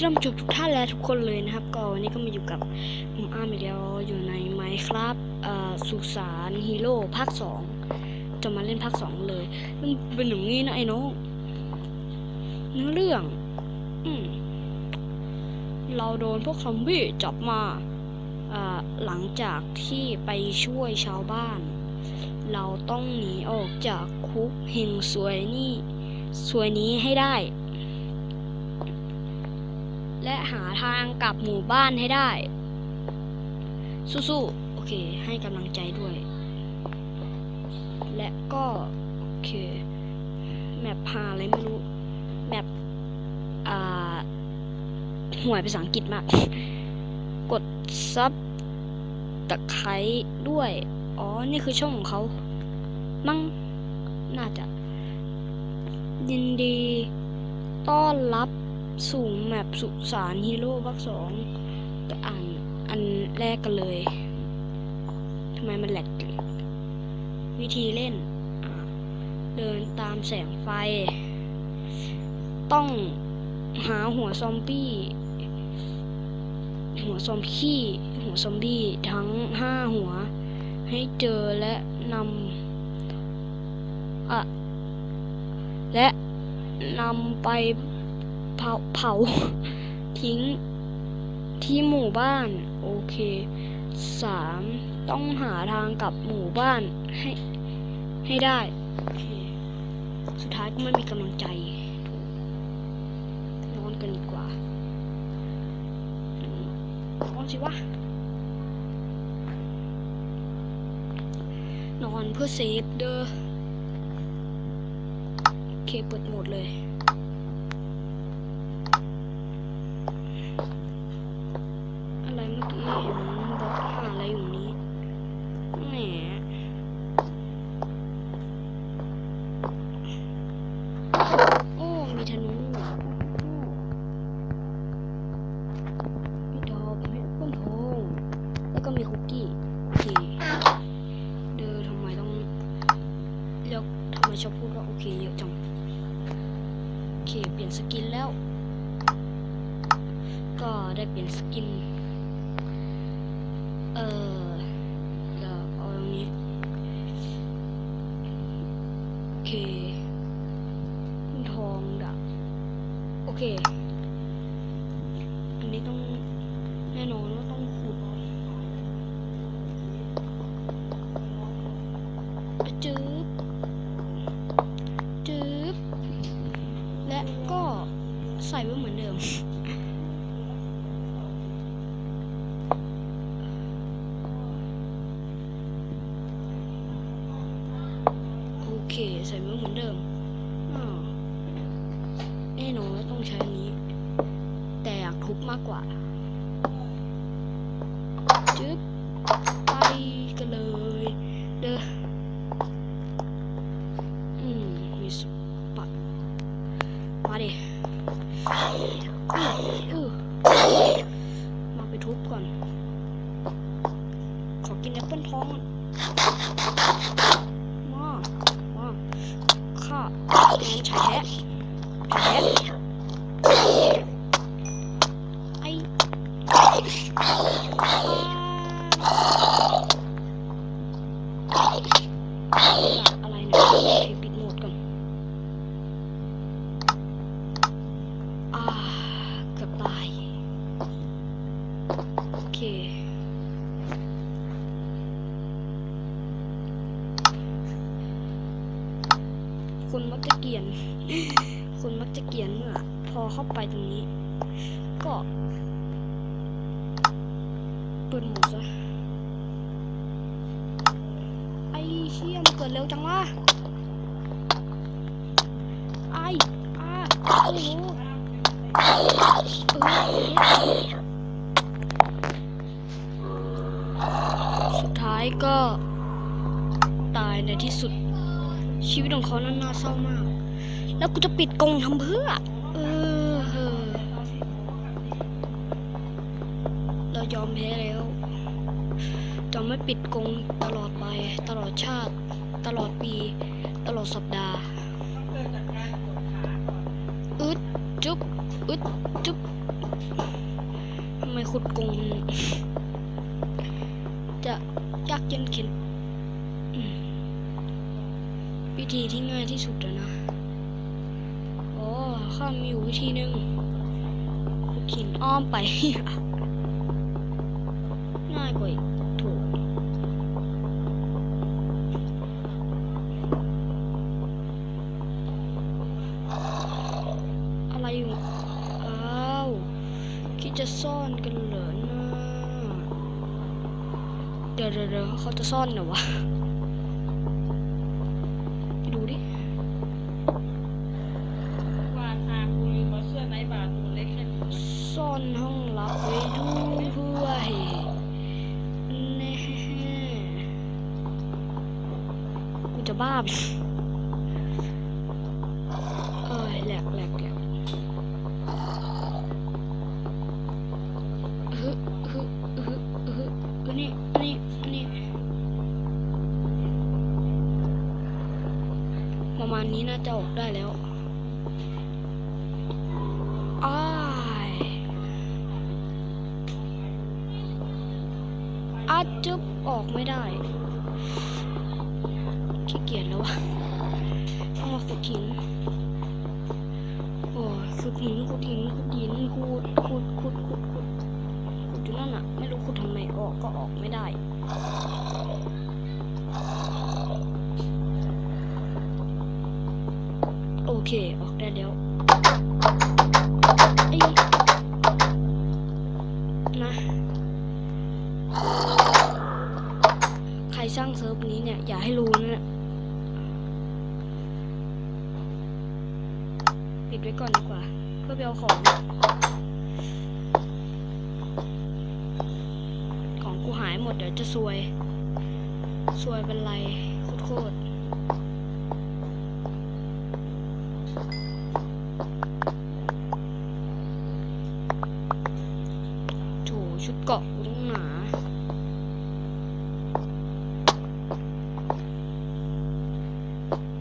นะครับก็กราบท่านผู้ชมทุกท่านและทุกคนเลยนะครับ ก็วันนี้ก็มาอยู่กับผมอาร์มอีกแล้วอยู่ในไมค์ครับสุสานฮีโร่ภาคสองจะมาเล่นภาคสองเลย มันเป็นอย่างนี้นะไอ้น้องเนื้อเรื่องอืเราโดนพวกซอมบี้จับมาอ่าหลังจากที่ไปช่วยชาวบ้าน เราต้องหนีออกจากคุกเฮงสวยนี่สวยนี้ให้ได้ และหาทางกลับหมู่บ้านให้ได้ สู้ๆ โอเค ให้กำลังใจด้วย และก็ โอเค แมปพาอะไรไม่รู้ แมปอ่าห่วยภาษาอังกฤษมาก กดซับตะไคร้ด้วย อ๋อ นี่คือช่องของเขา มั้งน่าจะ ยินดี ต้อนรับ สู่แมปสุสานฮีโร่ภาคสองแต่อ่านอันแรกกันเลยทำไมมันแหลกวิธีเล่น เดินตามแสงไฟ ต้องหาหัวซอมบี้ หัวซอมบี้ หัวซอมบี้ทั้งห้าหัว ให้เจอและนำอะและนำไป เผาเผา ทิ้งที่หมู่บ้าน โอเคสามต้องหาทางกลับหมู่บ้านให้ให้ได้ โอเค สุดท้ายก็ไม่มีกำลังใจนอนกันดีกว่านอนสิวะนอนเพื่อเซฟเด้อโอเคเปิดหมดเลย อะไรเมื่อกี้เห็นบล็อกหาอะไรอยู่นี้แหม โอ้ มีธนูโอ้มีดอกมีแอปเปิ้ลทองแล้วก็มีคุกกี้โอเคเดอทำไมต้องเลือกทำไมชอบพูดว่าโอเคเยอะจังโอเค เปลี่ยนสกินแล้ว ก็ได้เปลี่ยนสกิน เออเดี๋ยวเอาตรงนี้โอเคขึ้นทองดับโอเค อันนี้ต้องแน่นอนว่าต้องขุดจืบจืบและก็ใส่ไว้เหมือนเดิมโอเคใส่ไว้เหมือนเดิมอ้าวแน่นอน ต้องใช้อันนี้ แต่อยากทุบมากกว่าจึ๊บไปกันเลยเด้ออืมมีสปัดมาดิมาไปทุบก่อน ขอกินแอปเปิลท้องมามาข้าแทนชายแท้ช อะไรนี่ยโอเคปิดโหมดก่อนอ่าเกือบตาย โอเคคนมักจะเกลียน คนมักจะเกลียนเมื่อ พอเข้าไปตรงนี้ ก็เปิดหมดซะ ไอ้ เชี่ยมันเกิดเร็วจังวะไอ้อ้าโอ้โหสุดท้ายก็ ตายในที่สุด ชีวิตของเขานั้นน่าเศร้ามาก แล้วกูจะปิดกรงทำเพื่อเออเรายอมแพ้แล้ว จะไม่ ปิดกงตลอดไป ตลอดชาติ ตลอดปี ตลอดสัปดาห์อึดจุ๊บอึดจุ๊บทำไมขุดกงจะยากย็นเข็นวิธีที่ง่ายที่สุดแล้วนะอ๋อข้ามีอยู่วิธีหนึ่งขุดหินอ้อมไปง่ายกว่าอีก ดี๋ยวเดี๋ยวเขาจะซ่อนเหรอวะไปดูดิว่าทางกูลืมเอาเสื้อไนท์บาร์ตัวเล็กแค่นี้ซ่อนห้องลับไว้ด้วยแน่กูจะบ้าไปเอ้ยแหลกแหลกแหลกฮึฮึฮึฮึอันนี้อันนี้อันนี้ประมาณ น่าจะออกได้แล้วอ้ายอาจึบออกไม่ได้ขี้เกียจแล้ววะต้องมาขุดหินโอ้ยขุดหินขุดหินขุดหินขุดขุดขุดขุดขุดขุดอยู่นั่นอะไม่รู้ขุดทำไมออกก็ออกไม่ได้ เค ออกได้แล้วไอนะ ใครสร้างเซิร์ฟนี้เนี่ย อย่าให้รู้นะปิดไว้ก่อนดีกว่า เพื่อไปเอาของ ของกูหายหมดเดี๋ยวจะซวย ซวยเป็นไรโคตร ชุดเกาะกูต้องหนา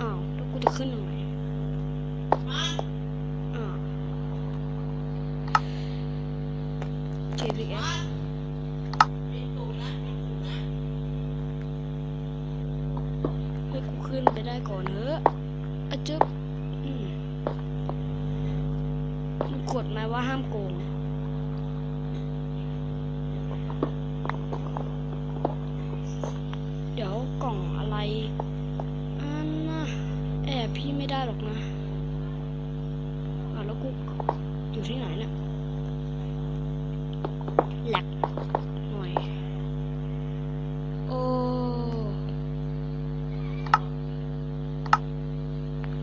อ้าวแล้วกูจะขึ้นยังไงอ้าวเจพีเอสให้กูขึ้นไปได้ก่อนเถอะอะจึ๊บมันกดไหมว่าห้ามโกง เดี๋ยวกล่องอะไรอันน่ะแอบพี่ไม่ได้หรอกนะอะแล้วกูอยู่ที่ไหนเนี่ยแหลักหน่อยโอ้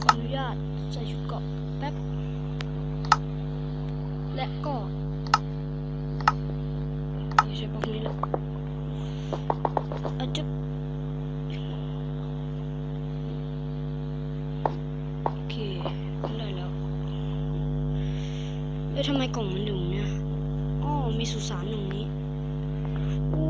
ขออนุญาตใส่ชุดเกาะแป๊บ และก็ไม่ใช่พวกนี้แหละ อะจุ๊บโอเคได้แล้ว เอ้ยทำไมกล่องมันอยู่เนี่ยอ๋อมี สุสานตรงนี้อู้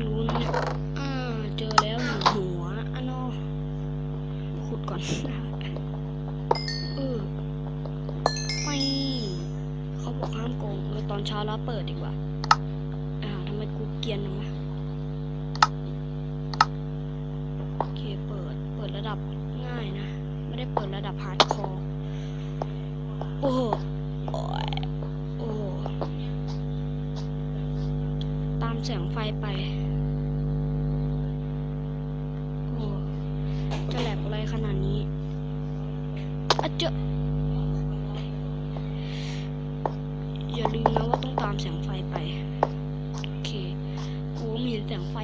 รู้นะเนี่ยอ่าเจอแล้วหนึ่งหัวอันนอขุดก่อนเออไม่เขาบอกห้ามโกงเออตอนเช้าแล้วเปิดดีกว่าอ้าวทำไมกูเกรียนจังวะโอเคเปิดเปิดระดับง่ายนะ ไม่ได้เปิดระดับฮาร์ดคอร์ โอ้โห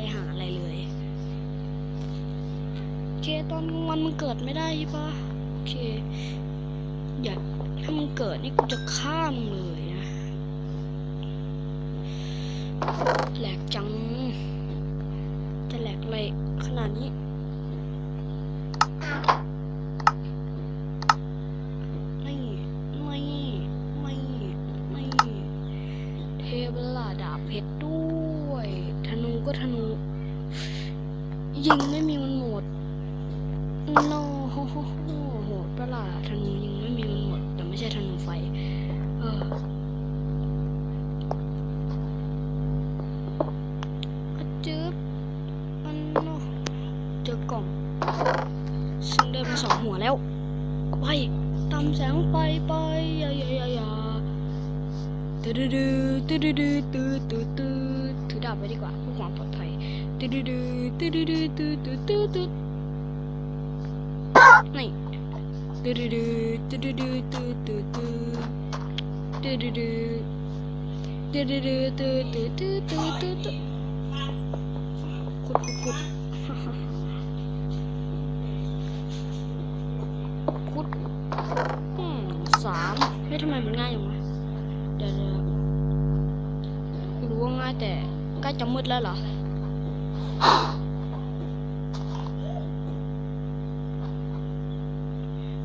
ห็นแสงไฟหาอะไรเลยโอเคตอนกลางวันมันเกิดไม่ได้ใช่ปะโอเค อย่าถ้ามันเกิดนี่กูจะข้ามึงเลยนะแหลกจัง จะแหลกอะไรขนาดนี้ไม่ไม่ไม่ไม่เทเบลาดาบเพชรด้วย ก็ธนู ยิงไม่มีมันหมดโนโหโหดประหลาดธนูยิงไม่มีมันหมด แต่ไม่ใช่ธนูไฟ เออจึ๊บมันโนเจอกล่องซึ่งได้มาสองหัวแล้ว ไปตามแสงไฟไปยายายายาตื้อตื้ตื้อตื้ตื้ต ถือดาบไว้ดีกว่าเพื่อความปลอดภัยตืดดืดตืดดืดตืดตืดตืดตืดนี่ตืดดืดตืดดืดตืดตืดตืดตืดดืดตืดดืดตืดตืดตืดตืดตืดตืดขุดขุดขุดพุดสามเฮ้ยทำไมมันง่ายอย่างวะเดี๋ยวเดี๋ยวรู้ว่าง่ายแต่ ใกล้จะมืดแล้วเหรอ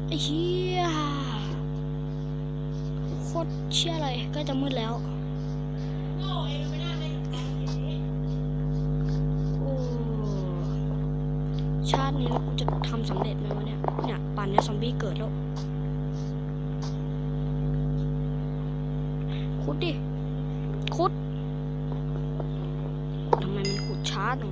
ไอ้เหี้ยโคตรเชี่ยเลยใกล้จะมืดแล้วโอ้ชาตินี้แล้วกูจะทำสำเร็จไหมวะเนี่ยเนี่ยป่านนี้ซอมบี้เกิดแล้ว ขุดดิ ขุด ทำไมมันขุดช้าจัง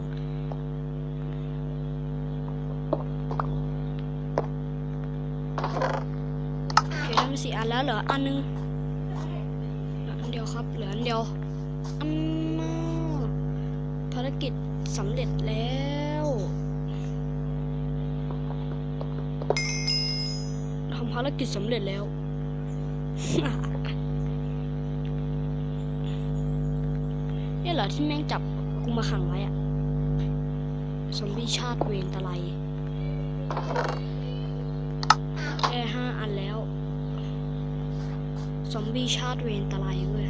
โอ สี่อันแล้วเหลืออันนึงอันเดียวครับเหลืออันเดียวอันภารกิจสำเร็จแล้วทำภารกิจสำเร็จแล้วเนี่ยเหรอที่แม่งจับกูมาขังไว้อะซอมบีชาติเวรตะไลแค่ห้าอันแล้ว ซอมบี้ชาติเวรตะไลเว้ย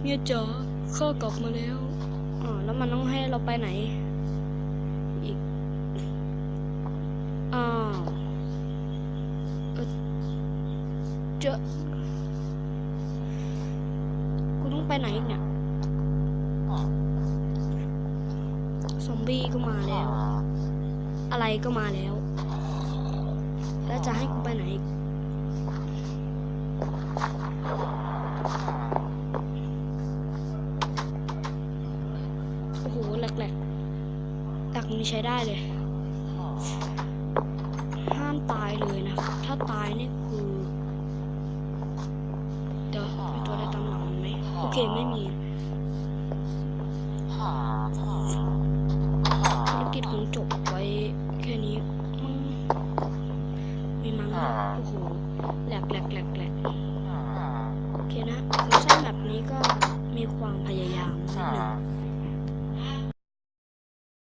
เมียจ๋าข้ากลับมาแล้วอ๋อแล้วมันต้องให้เราไปไหน อีกอ้าวเอ่อเจอกูต้องไปไหนอีกเนี่ยซอมบี้ก็มาแล้ว อะไรก็มาแล้ว แล้วจะให้กูไปไหนโอ้โหแหลกๆดักนี้ใช้ได้เลย ห้ามตายเลยนะ ถ้าตายนี่คือ เดี๋ยวมีตัวอะไรตามหลังไหมโอเคไม่มี